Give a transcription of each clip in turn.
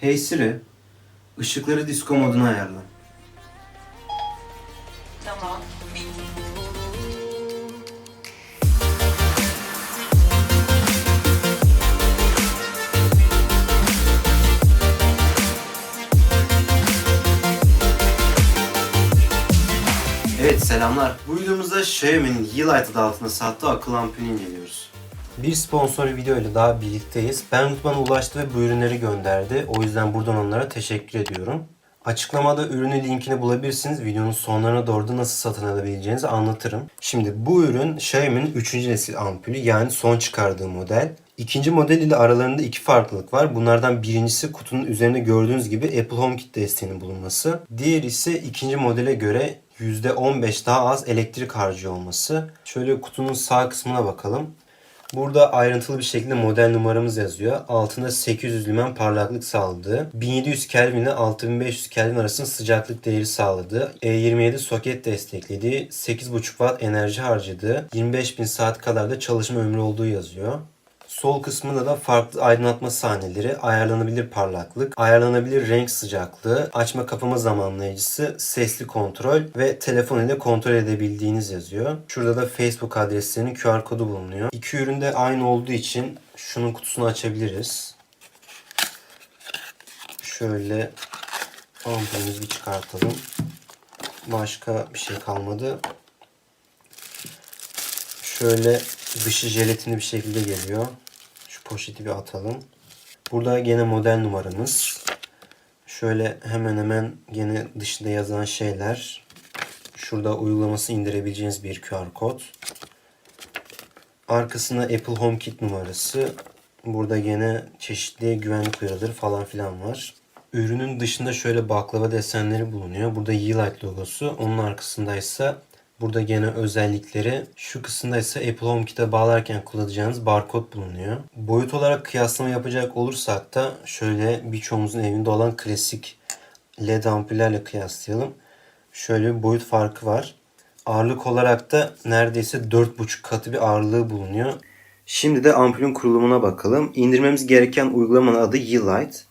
Hey Siri, ışıkları disco moduna ayarla. Tamam. Evet selamlar. Bu videomuzda Xiaomi'nin Yeelight adı altında sattığı akıl ampulünü inceliyoruz. Bir sponsor video ile daha birlikteyiz. Banggood bana ulaştı ve bu ürünleri gönderdi. O yüzden buradan onlara teşekkür ediyorum. Açıklamada ürünün linkini bulabilirsiniz. Videonun sonlarına doğru da nasıl satın alabileceğinizi anlatırım. Şimdi bu ürün Xiaomi'nin 3. nesil ampulü yani son çıkardığı model. İkinci model ile aralarında iki farklılık var. Bunlardan birincisi kutunun üzerinde gördüğünüz gibi Apple HomeKit desteğinin bulunması. Diğeri ise ikinci modele göre %15 daha az elektrik harcıyor olması. Şöyle kutunun sağ kısmına bakalım. Burada ayrıntılı bir şekilde model numaramız yazıyor. Altında 800 lümen parlaklık sağladığı, 1700 Kelvin ile 6500 Kelvin arasında sıcaklık değeri sağladığı, E27 soket desteklediği, 8.5 Watt enerji harcadığı, 25.000 saat kadar da çalışma ömrü olduğu yazıyor. Sol kısmında da farklı aydınlatma sahneleri, ayarlanabilir parlaklık, ayarlanabilir renk sıcaklığı, açma kapama zamanlayıcısı, sesli kontrol ve telefon ile kontrol edebildiğiniz yazıyor. Şurada da Facebook adreslerinin QR kodu bulunuyor. İki ürün de aynı olduğu için şunun kutusunu açabiliriz. Şöyle ampulümüzü çıkartalım. Başka bir şey kalmadı. Şöyle dışı jelatini bir şekilde geliyor. Poşeti bir atalım. Burada gene model numaramız. Şöyle hemen hemen gene dışında yazan şeyler. Şurada uygulaması indirebileceğiniz bir QR kod. Arkasında Apple HomeKit numarası. Burada gene çeşitli güvenlik uyarıları falan filan var. Ürünün dışında şöyle baklava desenleri bulunuyor. Burada Yeelight logosu. Onun arkasındaysa Burada gene özellikleri şu kısımda ise Apple HomeKit'e bağlarken kullanacağınız barkod bulunuyor. Boyut olarak kıyaslama yapacak olursak da şöyle birçoğumuzun evinde olan klasik LED ampullerle kıyaslayalım. Şöyle bir boyut farkı var. Ağırlık olarak da neredeyse 4,5 katı bir ağırlığı bulunuyor. Şimdi de ampulün kurulumuna bakalım. İndirmemiz gereken uygulamanın adı Yeelight.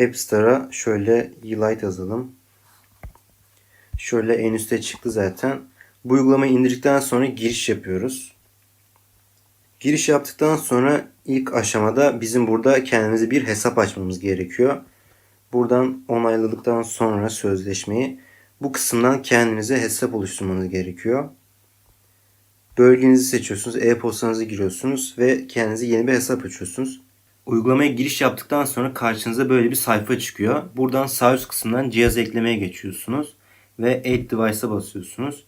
App Store'a şöyle Yeelight yazalım. Şöyle en üste çıktı zaten. Bu uygulamayı indirdikten sonra giriş yapıyoruz. Giriş yaptıktan sonra ilk aşamada bizim burada kendimize bir hesap açmamız gerekiyor. Buradan onayladıktan sonra sözleşmeyi bu kısımdan kendinize hesap oluşturmanız gerekiyor. Bölgenizi seçiyorsunuz, e-postanızı giriyorsunuz ve kendinize yeni bir hesap açıyorsunuz. Uygulamaya giriş yaptıktan sonra karşınıza böyle bir sayfa çıkıyor. Buradan sağ üst kısımdan cihaz eklemeye geçiyorsunuz ve Add Device'a basıyorsunuz.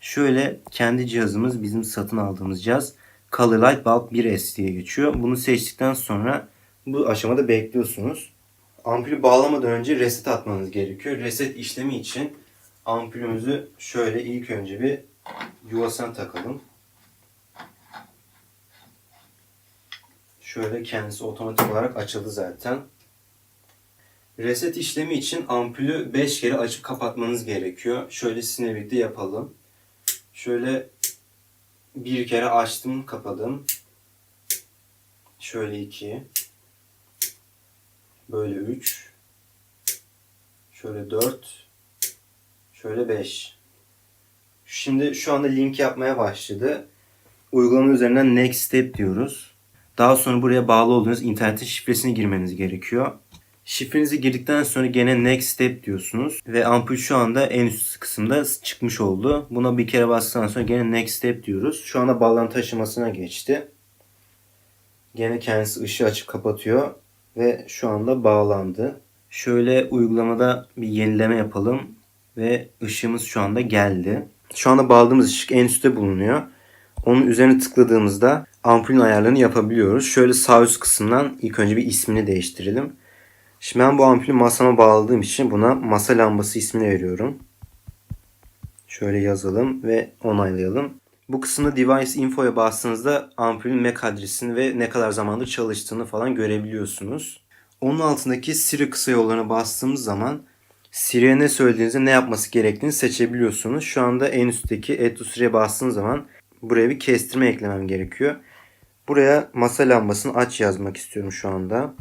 Şöyle kendi cihazımız bizim satın aldığımız cihaz Colorlight Bulb 1S diye geçiyor. Bunu seçtikten sonra bu aşamada bekliyorsunuz. Ampulü bağlamadan önce reset atmanız gerekiyor. Reset işlemi için ampulümüzü şöyle ilk önce bir yuvasına takalım. Şöyle kendisi otomatik olarak açıldı zaten. Reset işlemi için ampulü 5 kere açıp kapatmanız gerekiyor. Şöyle sizinle birlikte yapalım. Şöyle bir kere açtım, kapadım. Şöyle iki. Böyle üç. Şöyle dört. Şöyle beş. Şimdi şu anda link yapmaya başladı. Uygulama üzerinden next step diyoruz. Daha sonra buraya bağlı olduğunuz internetin şifresini girmeniz gerekiyor. Şifrenizi girdikten sonra gene next step diyorsunuz. Ve ampul şu anda en üst kısımda çıkmış oldu. Buna bir kere bastıktan sonra gene next step diyoruz. Şu anda bağlantı aşamasına geçti. Gene kendisi ışığı açıp kapatıyor. Ve şu anda bağlandı. Şöyle uygulamada bir yenileme yapalım. Ve ışığımız şu anda geldi. Şu anda bağladığımız ışık en üstte bulunuyor. Onun üzerine tıkladığımızda ampulün ayarlarını yapabiliyoruz. Şöyle sağ üst kısımdan ilk önce bir ismini değiştirelim. Şimdi ben bu ampulü masama bağladığım için buna masa lambası ismini veriyorum. Şöyle yazalım ve onaylayalım. Bu kısımda Device Info'ya bastığınızda ampulün MAC adresini ve ne kadar zamandır çalıştığını falan görebiliyorsunuz. Onun altındaki Siri kısa yollarına bastığımız zaman Siri'ye ne söylediğinizde ne yapması gerektiğini seçebiliyorsunuz. Şu anda en üstteki Add to Siri'ye bastığım zaman buraya bir kestirme eklemem gerekiyor. Buraya masa lambasını aç yazmak istiyorum şu anda.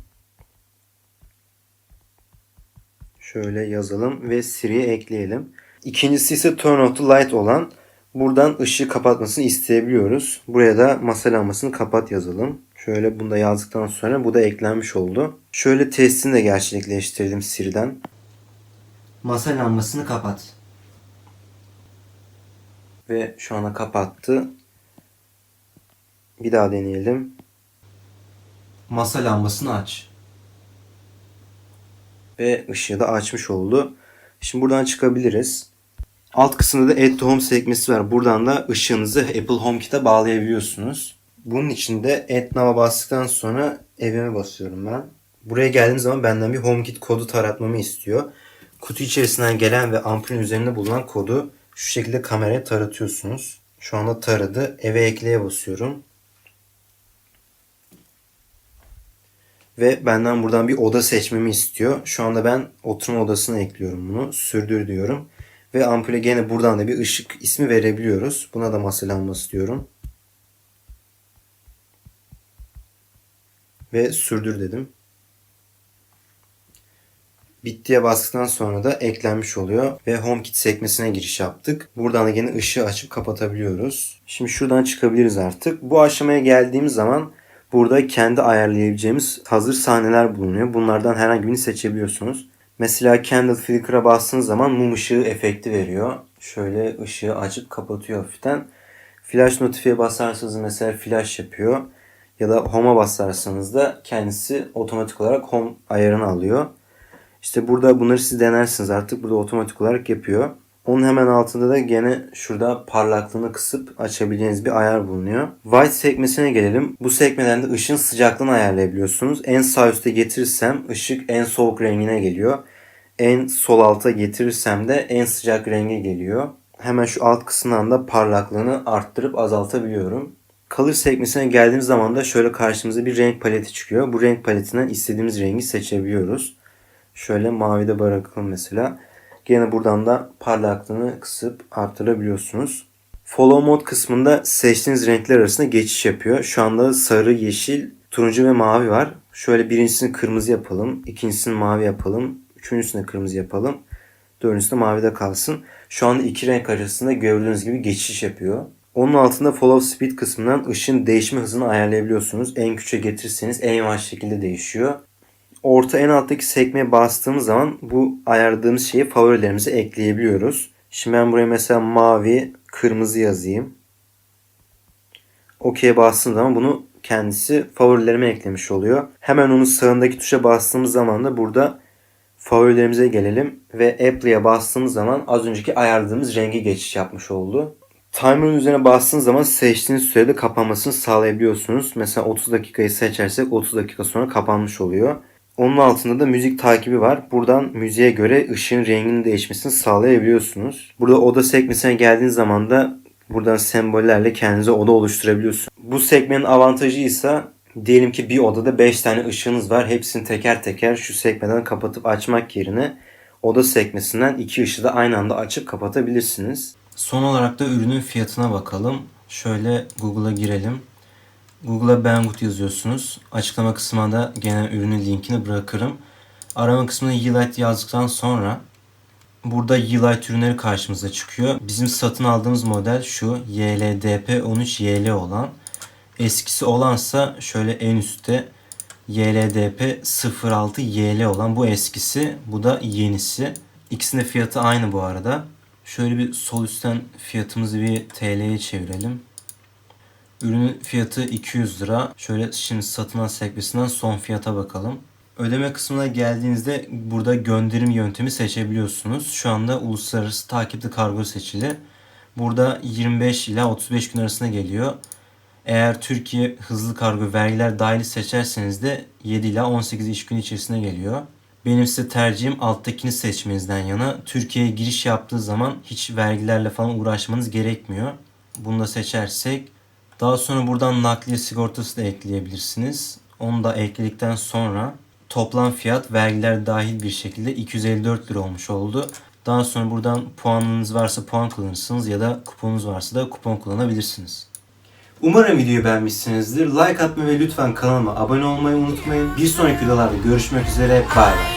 Şöyle yazalım ve Siri'ye ekleyelim. İkincisi ise turn off the light olan buradan ışığı kapatmasını isteyebiliyoruz. Buraya da masa lambasını kapat yazalım. Şöyle bunu da yazdıktan sonra bu da eklenmiş oldu. Şöyle testini de gerçekleştirdim Siri'den. Masa lambasını kapat. Ve şu anda kapattı. Bir daha deneyelim. Masa lambasını aç. Ve ışığı da açmış oldu. Şimdi buradan çıkabiliriz. Alt kısımda da Add to Home sekmesi var. Buradan da ışığınızı Apple HomeKit'e bağlayabiliyorsunuz. Bunun için de Add Now'a bastıktan sonra evime basıyorum ben. Buraya geldiğim zaman benden bir HomeKit kodu taratmamı istiyor. Kutu içerisinden gelen ve ampulün üzerinde bulunan kodu şu şekilde kameraya taratıyorsunuz. Şu anda taradı. Eve ekleye basıyorum. Ve benden buradan bir oda seçmemi istiyor. Şu anda ben oturma odasına ekliyorum bunu. Sürdür diyorum. Ve ampule gene buradan da bir ışık ismi verebiliyoruz. Buna da masa lambası diyorum. Ve sürdür dedim. Bittiye bastıktan sonra da eklenmiş oluyor. Ve HomeKit sekmesine giriş yaptık. Buradan da yine ışığı açıp kapatabiliyoruz. Şimdi şuradan çıkabiliriz artık. Bu aşamaya geldiğimiz zaman burada kendi ayarlayabileceğimiz hazır sahneler bulunuyor. Bunlardan herhangi birini seçebiliyorsunuz. Mesela Candle Flicker'a bastığınız zaman mum ışığı efekti veriyor. Şöyle ışığı açıp kapatıyor hafiften. Flash notifiye basarsanız mesela flash yapıyor. Ya da home'a basarsanız da kendisi otomatik olarak home ayarını alıyor. İşte burada bunları siz denersiniz artık. Burada otomatik olarak yapıyor. Onun hemen altında da gene şurada parlaklığını kısıp açabileceğiniz bir ayar bulunuyor. White sekmesine gelelim. Bu sekmeden de ışığın sıcaklığını ayarlayabiliyorsunuz. En sağ üstte getirirsem ışık en soğuk rengine geliyor. En sol alta getirirsem de en sıcak renge geliyor. Hemen şu alt kısımdan da parlaklığını arttırıp azaltabiliyorum. Color sekmesine geldiğimiz zaman da şöyle karşımıza bir renk paleti çıkıyor. Bu renk paletinden istediğimiz rengi seçebiliyoruz. Şöyle mavide bırakalım mesela. Gene buradan da parlaklığını kısıp arttırabiliyorsunuz. Follow mode kısmında seçtiğiniz renkler arasında geçiş yapıyor. Şu anda sarı, yeşil, turuncu ve mavi var. Şöyle birincisini kırmızı yapalım. ikincisini mavi yapalım. Üçüncüsünü kırmızı yapalım. Dördüncüsü de kalsın. Şu anda iki renk arasında gördüğünüz gibi geçiş yapıyor. Onun altında follow speed kısmından ışın değişme hızını ayarlayabiliyorsunuz. En küçüğe getirirseniz en yavaş şekilde değişiyor orta en alttaki sekmeye bastığımız zaman bu ayarladığımız şeyi favorilerimize ekleyebiliyoruz. Şimdi ben buraya mesela mavi, kırmızı yazayım. OK'ye bastığım zaman bunu kendisi favorilerime eklemiş oluyor. Hemen onun sağındaki tuşa bastığımız zaman da burada favorilerimize gelelim ve Apple'ya bastığımız zaman az önceki ayarladığımız rengi geçiş yapmış oldu. Timer'ın üzerine bastığınız zaman seçtiğiniz sürede kapanmasını sağlayabiliyorsunuz. Mesela 30 dakikayı seçersek 30 dakika sonra kapanmış oluyor. Onun altında da müzik takibi var. Buradan müziğe göre ışığın renginin değişmesini sağlayabiliyorsunuz. Burada oda sekmesine geldiğiniz zaman da buradan sembollerle kendinize oda oluşturabiliyorsunuz. Bu sekmenin avantajı ise diyelim ki bir odada 5 tane ışığınız var. Hepsini teker teker şu sekmeden kapatıp açmak yerine oda sekmesinden iki ışığı da aynı anda açıp kapatabilirsiniz. Son olarak da ürünün fiyatına bakalım. Şöyle Google'a girelim. Google'a Banggood yazıyorsunuz. Açıklama kısmına da gene ürünün linkini bırakırım. Arama kısmına Yeelight yazdıktan sonra burada Yeelight ürünleri karşımıza çıkıyor. Bizim satın aldığımız model şu YLDP13YL olan. Eskisi olansa şöyle en üstte YLDP06YL olan bu eskisi. Bu da yenisi. İkisinin de fiyatı aynı bu arada. Şöyle bir sol üstten fiyatımızı bir TL'ye çevirelim. Ürünün fiyatı 200 lira. Şöyle şimdi satılan sekmesinden son fiyata bakalım. Ödeme kısmına geldiğinizde burada gönderim yöntemi seçebiliyorsunuz. Şu anda uluslararası takipli kargo seçili. Burada 25 ila 35 gün arasında geliyor. Eğer Türkiye hızlı kargo vergiler dahili seçerseniz de 7 ila 18 iş günü içerisinde geliyor. Benim size tercihim alttakini seçmenizden yana. Türkiye'ye giriş yaptığı zaman hiç vergilerle falan uğraşmanız gerekmiyor. Bunu da seçersek daha sonra buradan nakliye sigortası da ekleyebilirsiniz. Onu da ekledikten sonra toplam fiyat vergiler dahil bir şekilde 254 lira olmuş oldu. Daha sonra buradan puanınız varsa puan kullanırsınız ya da kuponunuz varsa da kupon kullanabilirsiniz. Umarım videoyu beğenmişsinizdir. Like atmayı ve lütfen kanalıma abone olmayı unutmayın. Bir sonraki videolarda görüşmek üzere. Bay bay.